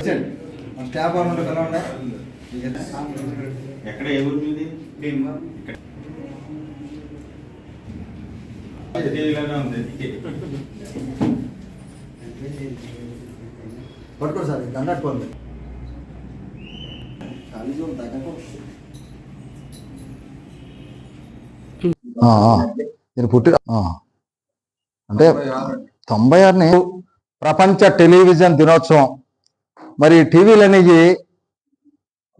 Staff వాళ్ళు ఎలా ఎక్కడ ఏ ఊరు మీది? సార్ దండట్టుకోండి ఖాళీ చూడు తగ్గకు నేను పుట్టి ఆ. అంటే తొంభై ఆరుని ప్రపంచ టెలివిజన్ దినోత్సవం మరి టీవీలు అనేవి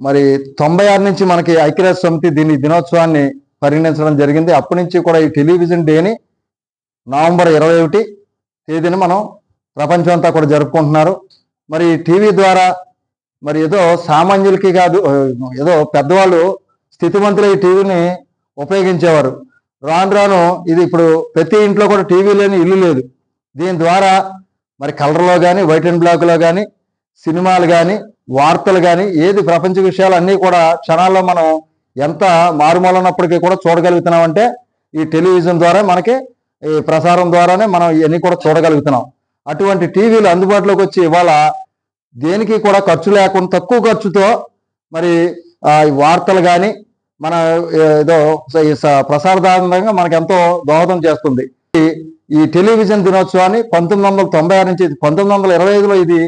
మరి తొంభై ఆరు నుంచి మనకి ఐక్యరాజ్య సమితి దీని దినోత్సవాన్ని పరిగణించడం జరిగింది. అప్పటి నుంచి కూడా ఈ టెలివిజన్ డేని నవంబర్ ఇరవై ఒకటి తేదీని మనం ప్రపంచం అంతా కూడా జరుపుకుంటున్నారు. మరి టీవీ ద్వారా మరి ఏదో సామాన్యులకి కాదు ఏదో పెద్దవాళ్ళు స్థితిమంతులు ఈ టీవీని ఉపయోగించేవారు. రాను రాను ఇది ఇప్పుడు ప్రతి ఇంట్లో కూడా టీవీ లేని ఇల్లు లేదు. దీని ద్వారా మరి కలర్లో కానీ వైట్ అండ్ బ్లాక్లో కానీ సినిమాలు కానీ వార్తలు కానీ ఏది ప్రపంచ విషయాలు అన్నీ కూడా క్షణాల్లో మనం ఎంత మారుమూలన్నప్పటికీ కూడా చూడగలుగుతున్నామంటే ఈ టెలివిజన్ ద్వారా మనకి ఈ ప్రసారం ద్వారానే మనం ఇవన్నీ కూడా చూడగలుగుతున్నాం. అటువంటి టీవీలు అందుబాటులోకి వచ్చి ఇవాళ దేనికి కూడా ఖర్చు లేకుండా తక్కువ ఖర్చుతో మరి వార్తలు కానీ మన ఏదో స- ఈ ప్రసారదానంగా మనకు ఎంతో దోహదం చేస్తుంది. ఈ- ఈ టెలివిజన్ దినోత్సవాన్ని పంతొమ్మిది వందల తొంభై ఆరు నుంచి పంతొమ్మిది వందల ఇరవై ఐదులో ఇది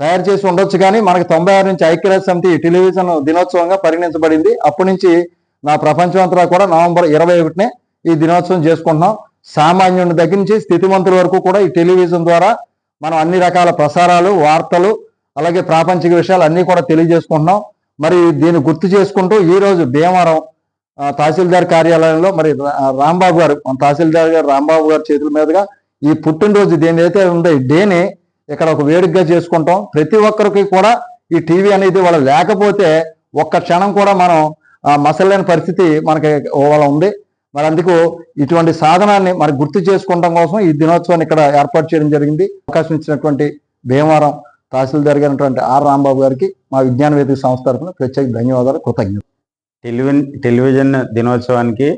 తయారు చేసి ఉండొచ్చు కానీ మనకు తొంభై ఆరు నుంచి ఐక్యరాజ్య సమితి టెలివిజన్ దినోత్సవంగా పరిగణించబడింది. అప్పటి నుంచి నా ప్రపంచం అంతా కూడా నవంబర్ ఇరవై ఒకటినే ఈ దినోత్సవం చేసుకుంటున్నాం. సామాన్యుని దగ్గర నుంచి స్థితిమంతుల వరకు కూడా ఈ టెలివిజన్ ద్వారా మనం అన్ని రకాల ప్రసారాలు వార్తలు అలాగే ప్రాపంచిక విషయాలు అన్నీ కూడా తెలియజేసుకుంటున్నాం. మరి దీన్ని గుర్తు చేసుకుంటూ ఈరోజు భీమవరం తహసీల్దార్ కార్యాలయంలో మరి రా- రాంబాబు గారు తహసీల్దార్ గారు రాంబాబు గారి చేతుల మీదుగా ఈ పుట్టినరోజు దేని అయితే ఉందో ఈ డేని ఇక్కడ ఒక వేడుకగా చేసుకుంటాం. ప్రతి ఒక్కరికి కూడా ఈ టీవీ అనేది వాళ్ళు లేకపోతే ఒక్క క్షణం కూడా మనం మసలేని పరిస్థితి మనకి వాళ్ళ ఉంది. మరి అందుకు ఇటువంటి సాధనాన్ని మరి గుర్తు చేసుకోవడం కోసం ఈ దినోత్సవాన్ని ఇక్కడ ఏర్పాటు చేయడం జరిగింది. అవకాశం ఇచ్చినటువంటి భీమవరం తహసీల్దార్ గారి ఆర్ రాంబాబు గారికి మా విజ్ఞాన వేదిక సంస్థ తరఫున ప్రత్యేక ధన్యవాదాలు కృతజ్ఞత టెలివిజన్ టెలివిజన్ దినోత్సవానికి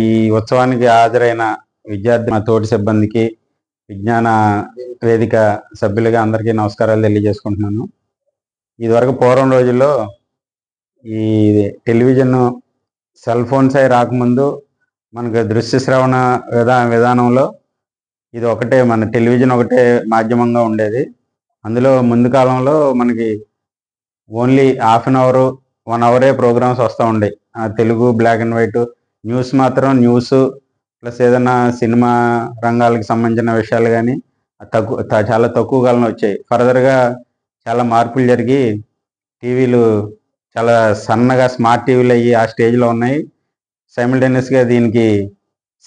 ఈ ఉత్సవానికి హాజరైన విద్యార్థి మా తోటి సిబ్బందికి విజ్ఞాన వేదిక సభ్యులుగా అందరికీ నమస్కారాలు తెలియజేసుకుంటున్నాను. ఇదివరకు పూర్వం రోజుల్లో ఈ టెలివిజన్ సెల్ ఫోన్స్ అయి రాకముందు మనకు దృశ్య శ్రవణ విధా విధానంలో ఇది ఒకటే మన టెలివిజన్ ఒకటే మాధ్యమంగా ఉండేది. అందులో ముందు కాలంలో మనకి only half an hour one అవరే programmes వస్తూ ఉండేవి ఆ Telugu black and white news మాత్రం న్యూస్ ప్లస్ ఏదైనా సినిమా రంగాలకు సంబంధించిన విషయాలు కానీ తక్కువ చాలా తక్కువ కాలంలో వచ్చాయి. ఫర్దర్గా చాలా మార్పులు జరిగి టీవీలు చాలా సన్నగా స్మార్ట్ టీవీలు అయ్యి ఆ స్టేజ్లో ఉన్నాయి. సైమిల్టేనియస్గా దీనికి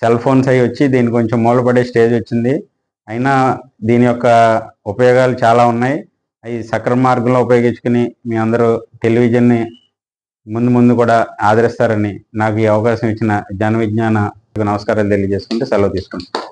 సెల్ ఫోన్స్ అవి వచ్చి దీనికి కొంచెం మూలపడే స్టేజ్ వచ్చింది. అయినా దీని యొక్క ఉపయోగాలు చాలా ఉన్నాయి. అవి సక్రమ మార్గంలో ఉపయోగించుకుని మీ అందరూ టెలివిజన్ని ముందు ముందు కూడా ఆదరిస్తారని నాకు ఈ అవకాశం ఇచ్చిన జన విజ్ఞాన నమస్కారాలు తెలియజేసుకుంటే సెలవు తీసుకుంటాం